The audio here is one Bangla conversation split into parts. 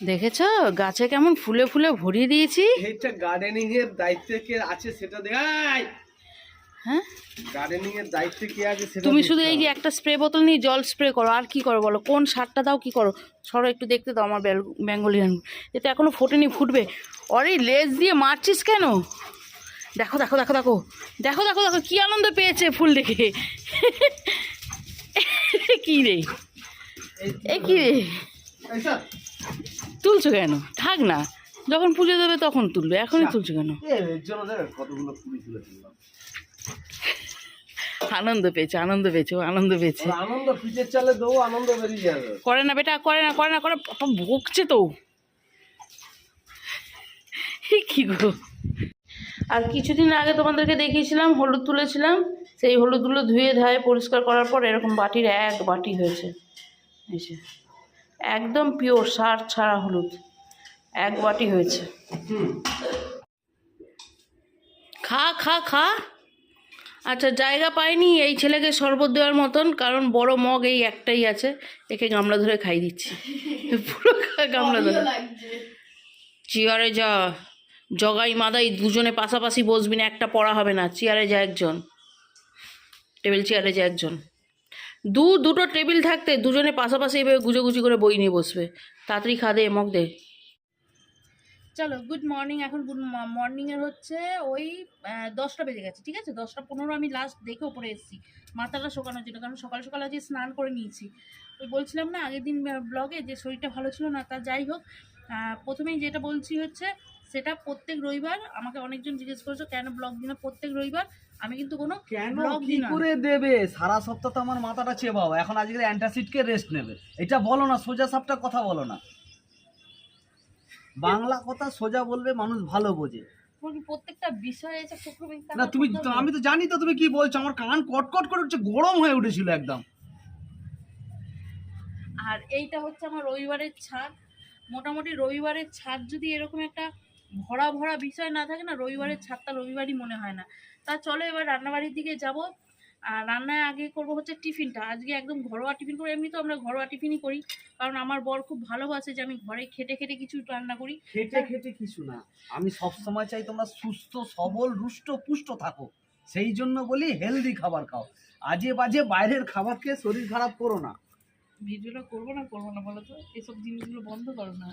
দেখেছ? গাছে কেমন ফুলে ফুলে ভরিয়ে দিয়েছি। এইটা গার্ডেনিং এর দায়িত্বে কে আছে সেটা দেখাই হ্যাঁ? গার্ডেনিং এর দায়িত্বে কে আছে সেটা তুমি শুধু এই যে একটা স্প্রে বোতল নিয়ে জল স্প্রে করো আর কি করো বলো? কোন সারটা দাও কি করো? সরো একটু দেখতে দাও আমার বেঙ্গলিয়ান। এটা এখনও ফোটেনি ফুটবে। অরে লেজ দিয়ে মারছিস কেন? দেখো দেখো দেখো দেখো। দেখো দেখো দেখো কি আনন্দ পেয়েছে ফুল দেখে। কি রে? এ কি রে? তুলছো কেন? থাক না। যখন পুজো দেবে তখন তুলবে এখনই তুলছো কেন? আনন্দ পেয়েছে আনন্দ পেয়েছে আনন্দ পেয়েছে। আনন্দ পিঠের চালে দেবো আনন্দ বেরিয়ে যাবে। করে না বেটা করে না করে না করে বকছে তো। কি গো? আর কিছুদিন আগে তোমাদেরকে দেখিয়েছিলাম হলুদ তুলেছিলাম। সেই হলুদগুলো ধুয়ে ধায়ে পরিষ্কার করার পর এরকম বাটির এক বাটি হয়েছে। যে। একদম পিওর সার ছাড়া হলুদ। এক বাটি হয়েছে। খা খা খা। আচ্ছা জায়গা পাইনি এই ছেলেকে শরবত দেওয়ার মতন কারণ বড় মগ এই একটাই আছে একে গামলা ধরে খাই দিচ্ছি। পুরো খা- গামলা ধরে। চেয়ারে যা জগাই মাদাই দুজনে পাশাপাশি বসবি না একটা পড়া হবে না চেয়ারে যা একজন। টেবিল চেয়ারে যা একজন। দু, দুটো টেবিল থাকতে দুজনে পাশাপাশি এভাবে গুজোগুজি করে বই নিয়ে বসবে। তাড়াতাড়ি খা দে, মগ দে। চলো গুড মর্নিং এখন গুড মর্নিংয়ের হচ্ছে ওই দশটা বেজে গেছে ঠিক আছে? দশটা পনেরো আমি লাস্ট দেখে ওপরে এসেছি মাথাটা শোকানোর জন্য কারণ সকাল সকাল আজকে স্নান করে নিয়েছি। ওই বলছিলাম না আগের দিন ব্লগে যে শরীরটা ভালো ছিল না তা যাই হোক প্রথমেই যেটা বলছি হচ্ছে সেটা প্রত্যেক রবিবার আমাকে অনেকজন জিজ্ঞেস করেছ কেন ব্লগ দিন? প্রত্যেক রবিবার আমি কিন্তু কোনো কেন? ব্লগ কি দিই করে দেবে? সারা সপ্তাহ তো আমার মাথাটা চেবাও এখন আজকে অ্যান্টাসিডকে রেস্ট নেবে। এটা বলো না সোজা সাপটা কথা বলো না। বাংলা কথা সোজা বলবে মানুষ ভালো বোঝে। প্রত্যেকটা বিষয় না তুমি আমি তো জানি তো তুমি কি বলছো আমার কান কটকট করে উঠছে গরম হয়ে উঠেছিল একদম। আর এইটা হচ্ছে আমার রবিবারের ছাদ মোটামুটি রবিবারের ছাদ যদি এরকম একটা ভরা ভরা বিষয় না থাকে না রবিবারের ছাদটা রবিবারই মনে হয় না। তা চলো এবার রান্নাবাড়ির দিকে যাব। আর রান্নায় আগে করব হচ্ছে টিফিনটা। আজকে একদম ঘরোয়া টিফিন করে এমনি তো আমরা ঘরোয়া টিফিনই করি। কারণ আমার বর খুব ভালোবাসে যে আমি ঘরে খেটে খেটে কিছু রান্না করি। খেটে খেটে কিছু না। আমি সব সময় চাই তোমরা সুস্থ সবল রুষ্ট পুষ্ট থাকো। সেই জন্য বলি হেলদি খাবার খাও। আজে বাজে বাইরের খাবার খেয়ে শরীর খারাপ করো না। ভিডিওটা করব না করব না বলো তো? এসব জিনিসগুলো বন্ধ করো না।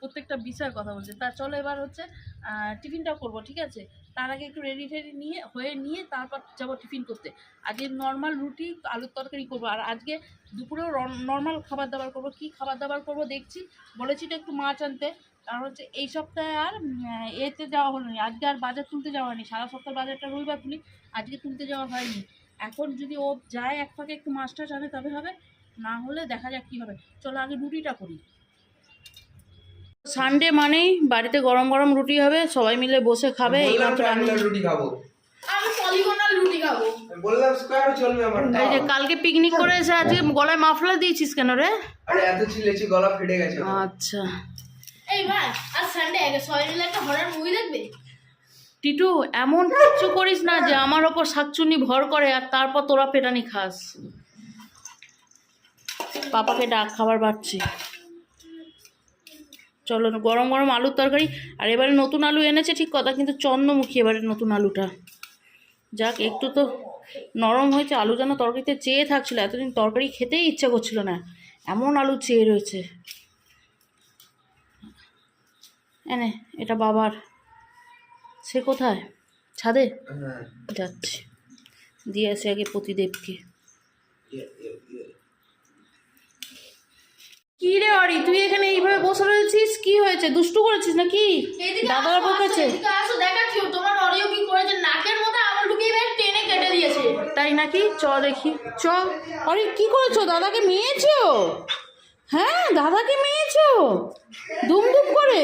প্রত্যেকটা বিষয়ের কথা বলছে। তা চলো এবার হচ্ছে আহ, টিফিনটাও করব ঠিক আছে? তার আগে একটু রেডি টেডি নিয়ে, হয়ে নিয়ে তারপর যাব টিফিন করতে। আজকে নর্মাল রুটি, আলুর তরকারি করব। আর আজকে দুপুরেও নর্মাল খাবার দাবার করব। কি খাবার দাবার করব দেখছি। বলেছি তো একটু মাছ আনতে। কারণ হচ্ছে এই সপ্তাহে আর এতে যাওয়া হলো না। আজকে আর বাজার তুলতে যাওয়া হয়নি। সারা সপ্তাহ বাজারটা রবিবার তুলি আজকে তুলতে যাওয়া হয়নি। এখন যদি ও যায় এক ফাঁকে একটু মাছ টাছ আনে, তবে হবে। না হলে দেখা যাক কী হবে। চলো আগে রুটিটা করি। সানডে মানেই বাড়িতে গরম গরম রুটি হবে সবাই মিলে বসে খাবে এইমাত্র আমি রুটি খাব। আমি পলিগোনাল রুটি খাব। বললাম স্কোয়ার চলবে আমার এই যে কালকে পিকনিক করে এসে আজকে গলায় মাফলার দিয়েছিস কেন রে? আরে এত গলা ফেটে গেছে আচ্ছা। এই ভাই আর সানডে আগে সবাই মিলে একটা হরার মুভি দেখবে? টিটু এমন কিছু করিস না যে আমার ওপর শাকচুনি ভর করে আর তারপর তোরা পেটানি খাস। পাপাকে ডাক খাবার বাড়ছি। চলো গরম গরম আলুর তরকারি। আর এবারে নতুন আলু এনেছে ঠিক কথা কিন্তু চন্দ্রমুখী এবারে নতুন আলুটা। যাক একটু তো নরম হয়েছে আলু যেন তরকারিতে চেয়ে থাকছিল এতদিন তরকারি খেতেই ইচ্ছা করছিল না। এমন আলু চেয়ে রয়েছে। এনে এটা বাবার। সে কোথায়? ছাদে? হ্যাঁ। যাচ্ছি। দিয়ে আসি আগে প্রতিদেবকে কি রে অরি তুই এখানে এইভাবে বসে রয়েছিস? কি হয়েছে? দুষ্টু করেছিস নাকি? দাদার বকেছে আসো দেখাচ্ছি তোমার অডিও কি করেছে? নাকের মধ্যে আঙুল ঢুকিয়ে বের টেনে কেটে দিয়েছে। তাই নাকি? চ দেখি। চ। অরে কি করেছ? দাদাকে মেয়েছো? হ্যাঁ দাদাকে মেয়েছো? দুম দুম করে?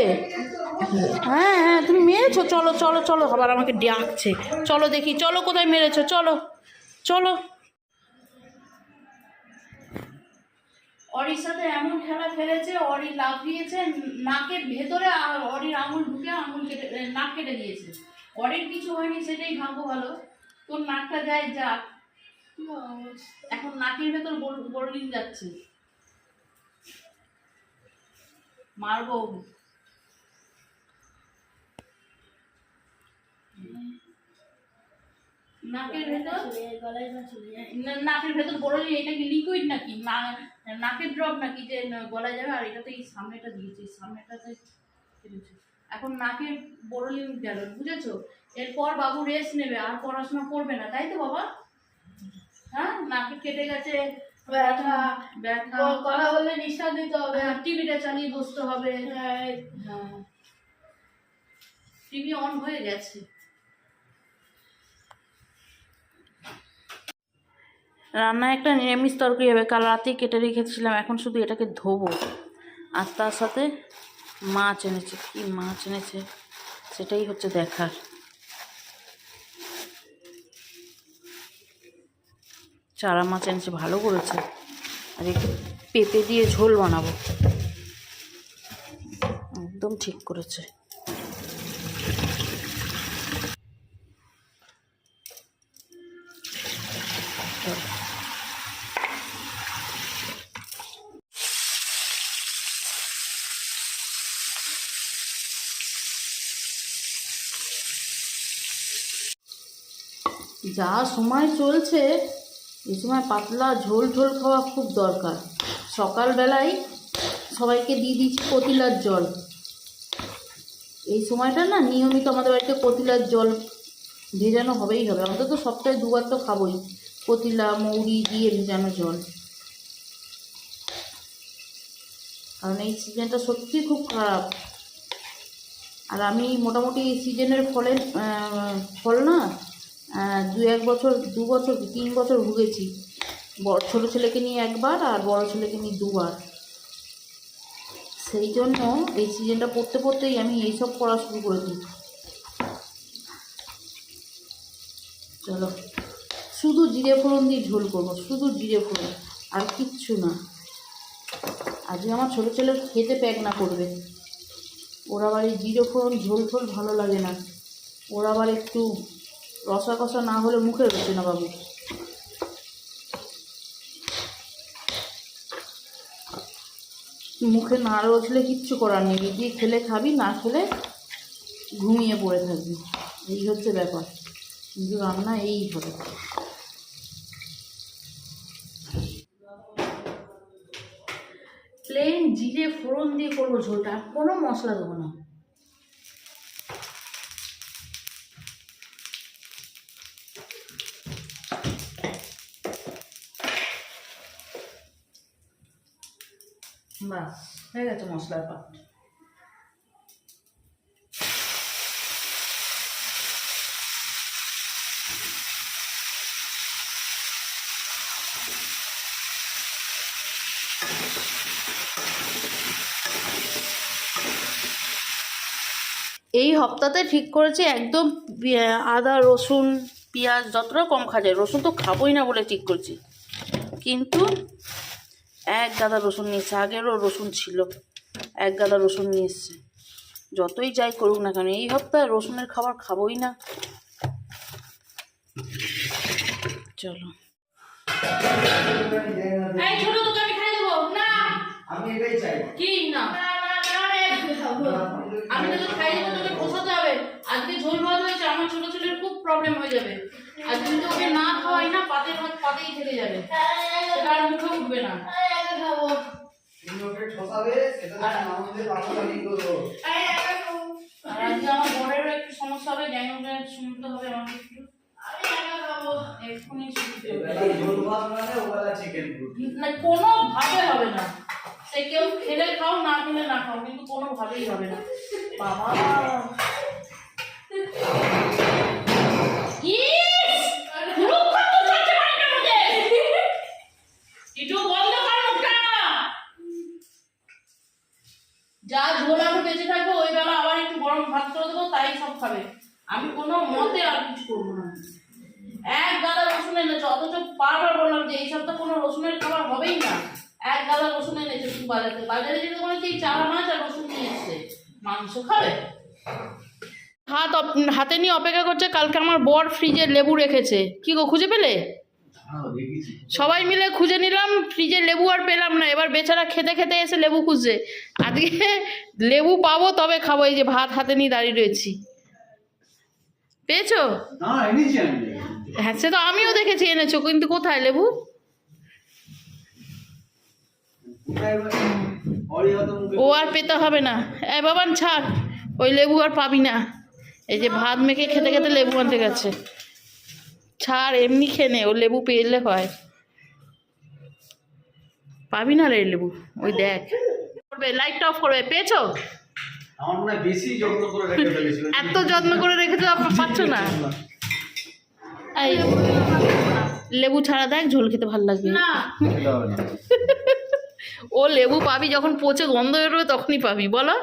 হ্যাঁ হ্যাঁ তুমি মেরেছো চলো চলো চলো। আবার আমাকে ডাকছে। চলো দেখি চলো কোথায় মেরেছো? চলো চলো। অরির সাথে এমন খেলা খেলেছে, অরি লাভ দিয়েছে, নাকের ভেতরে অরির আঙুল ঢুকে আঙুল কেটে নাক কেটে দিয়েছে। অরির কিছু হয়নি, সেটাই ভাগ্য ভালো। তোর নাকটা যায় যা। এখন নাকের ভেতর বড়দিন যাচ্ছে। মারবো। নাকের ভেতর? নাকের ভেতর বড় যে এটা কি লিকুইড নাকি? না নাকের ড্রপ নাকি যে গলায় যাবে? আর এটাতে এই সামনেটা দিয়েছে সামনেটাতে এখন নাকের বড়লিন গেল বুঝেছ? এরপর বাবু রেস্ট নেবে আর পড়াশোনা করবে না তাই তো বাবা? হ্যাঁ? নাকে কেটে গেছে ব্যথা ব্যথা। কথা বললে নিঃশ্বাস দিতে হবে টিভিটা চালিয়ে বসতে হবে। হ্যাঁ, হ্যাঁ। টিভি অন হয়ে গেছে। রান্নায় একটা নিরামিষ তরকারি হবে। কাল রাতেই কেটে রেখেছিলাম, এখন শুধু এটাকে ধোবো। আর তার সাথে মাছ এনেছে। কি মাছ এনেছে? সেটাই হচ্ছে দেখার। চারা মাছ এনেছে, ভালো করেছে। আর একটু পেঁপে দিয়ে ঝোল বানাবো। একদম ঠিক করেছে। যা সময় চলছে এই সময় পাতলা ঝোল ঝোল খাওয়া খুব দরকার। সকালবেলায় সবাইকে দিয়ে দিচ্ছি কতিলার জল। এই সময়টা না নিয়মিত আমাদের বাড়িতে কতিলার জল ভেজানো হবেই হবে। আমাদের তো সপ্তাহে দুবার তো খাবোই। কতিলা মৌরি দিয়ে ভেজানো জল। কারণ এই সিজনটা সত্যি খুব খারাপ। আর আমি মোটামুটি এই সিজনের ফলের ফল না দু এক বছর, দু বছর তিন বছর ভুগেছি। বড়, ছোটো ছেলেকে নিয়ে একবার আর বড় ছেলেকে নিয়ে দুবার। সেই জন্য এই সিজনটা পড়তে পড়তেই আমি এইসব পড়া শুরু করে দিই। চলো। শুধু জিরে ফোড়ন দিয়ে ঝোল করব, শুধু জিরে ফোড়ন, আর কিচ্ছু না। আজকে আমার ছোটো ছেলে খেতে প্যাক না করবে। ওরা আবার জিরে ফোড়ন, ঝোল ঝোল ভালো লাগে না। ওরা আবার একটু রসা কষা না হলে মুখে রয়েছে না বাবু। মুখে না রসলে কিচ্ছু করার নেই। দিয়ে খেলে খাবি, না খেলে ঘুমিয়ে পড়ে থাকবি। এই হচ্ছে ব্যাপার। কিন্তু রান্না এই হবে। প্লেন জিরে ফোড়ন দিয়ে করব ঝোলটা। কোনো মশলা দেবো না। বাস হয়ে গেছে মশলার এই হপ্তাতে ঠিক করেছি একদম আদা, রসুন, পেঁয়াজ, যতটা কম খাওয়া যায়। রসুন তো খাবোই না বলে ঠিক করছি। কিন্তু এক গাদা রসুন নিয়ে এসছে আগেরও রসুন ছিল। এক গাদা রসুন নিয়ে এসছে যতই যাই করুক না কেন এই সপ্তাহে রসুনের খাবার খাবোই না। চলো। এই ছোট তোকে আমি খাই দেবো। না। আমি এটাই চাই। কি? না। না, না, না, না, একটু খাব। আমি তোকে খাই দেবো তোকে বসাতে হবে। আজকে ঝোল ভাত হয়েছে আমার ছোট ছেলের খুব প্রবলেম হয়ে যাবে। আর যদি ওকে না খাওয়াই না পাতের ভাত পাতেই থেকে যাবে। আর মুখে উঠবে না। সেটা আমাদের বাবা। আর আজকে আমার বরেরও একটু সমস্যা হবে ওকে শুনতে হবে আমাকে একটু। একা খাব। এক্ষুনি শুনতে হবে ঝোল ভাত মানে ওবেলা চিকেন না কোনো ভাবে হবে না। সে কেউ খেলে খাও না খেলে না খাও কিন্তু কোনো ভাবেই হবে না। বাবা ইস! কুরুক্ষেত্র চলছে বাড়িটার মধ্যে। একটু বন্ধ কর মুখটা। যা ঝোল আমি বেঁচে থাকবে, ওই বেলা আবার একটু গরম ভাত করে দেবো, তাই সব খাবে। আমি কোনো মতে আর কিছু করব না। এক গাদা রসুন এনেছে, অথচ বারবার বললাম যে এই সপ্তাহে কোনো রসুনের খাবার হবেই না। এক গাদা রসুন এনেছে শুধু বাজারে। বাজারে যেতে বলেছে এই চারা মাছ আর রসুন নিয়ে এসছে? মাংস খাবে? হাত হাতে নিয়ে অপেক্ষা করছে, কালকে আমার বর ফ্রিজে লেবু রেখেছে। কি গো, খুঁজে পেলে? সবাই মিলে খুঁজে নিলাম ফ্রিজে লেবু আর পেলাম না। এবার বেচারা খেতে খেতে এসে লেবু খুঁজছে। আজকে লেবু পাবো তবে খাব। এই যে ভাত হাতে নিয়ে দাঁড়িয়ে রয়েছি। পেয়েছ? হ্যাঁ সে তো আমিও দেখেছি এনেছো। কিন্তু কোথায় লেবু? ও আর পেতে হবে না। এ বাবান ছাড়। ওই লেবু আর পাবি না। এই যে ভাত মেখে খেতে খেতে লেবু আনতে গেছে। ছাড় এমনি খেয়ে নে ও লেবু পেলে হয়। পাবি না রে লেবু? ওই দেখ। করবে লাইটটা অফ করবে পেয়েছ? আমার মনে বেশি যত্ন করে রেখে ফেলেছিল। এত যত্ন করে রেখেছো আপনার পাচ্ছ না? এই লেবু ছাড়া দেখ ঝোল খেতে ভালো লাগবে। না না। ও লেবু পাবি যখন পচে গন্ধ বেরোবে তখনই পাবি বলো?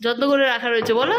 যত্ন করে রাখা রয়েছে বলো?